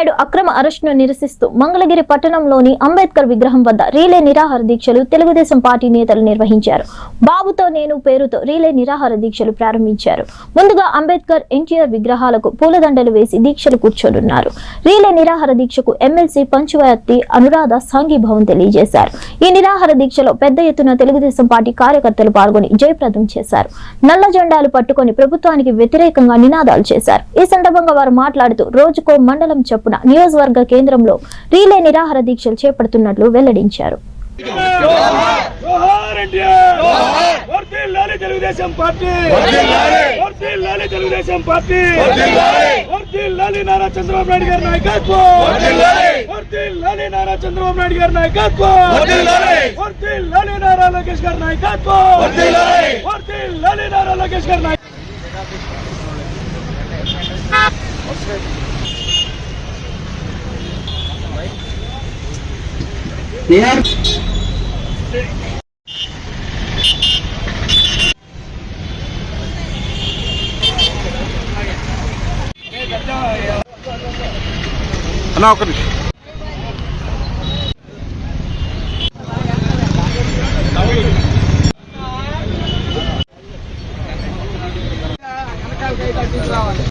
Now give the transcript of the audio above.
నాయుడు అక్రమ అరెస్టును నిరసిస్తూ మంగళగిరి పట్టణంలోని అంబేద్కర్ విగ్రహం వద్ద రీలే నిరాహార దీక్షలు తెలుగుదేశం పార్టీ నేతలు నిర్వహించారు. బాబుతో నేను పేరుతో రీలే నిరాహార దీక్షలు ప్రారంభించారు. ముందుగా అంబేద్కర్ ఎన్టీఆర్ విగ్రహాలకు పూలదండలు వేసి దీక్షలు కూర్చోనున్నారు. రీలే నిరాహార దీక్షకు ఎమ్మెల్సీ పంచువర్తి అనురాధ సాంఘీభావం తెలియజేశారు. ఈ నిరాహార దీక్షలో పెద్ద ఎత్తున తెలుగుదేశం పార్టీ కార్యకర్తలు పాల్గొని జయప్రదం చేశారు. నల్ల జెండాలు పట్టుకొని ప్రభుత్వానికి వ్యతిరేకంగా నినాదాలు చేశారు. ఈ సందర్భంగా వారు మాట్లాడుతూ రోజుకో మండలం చొప్పున నియోజకవర్గ కేంద్రంలో రీలే నిరాహార దీక్షలు చేపడుతున్నట్లు వెల్లడించారు జోహార్ తెలుగుదేశం పార్టీ వర్ధిల్లాలి తెలుగుదేశం పార్టీ వర్ధిల్లాలి నారా చంద్రబాబు నాయుడు గారి నాయకత్వం వర్ధిల్లాలి నారా చంద్రబాబు నాయుడు గారి నాయకత్వం వర్ధిల్లాలి నారా లోకేష్ గారి నాయకత్వం వర్ధిల్లాలి నారా లోకేష్ గారి నాయకత్వం క్లియర్ అన్నా ఒక నిమిషం. రావాలి.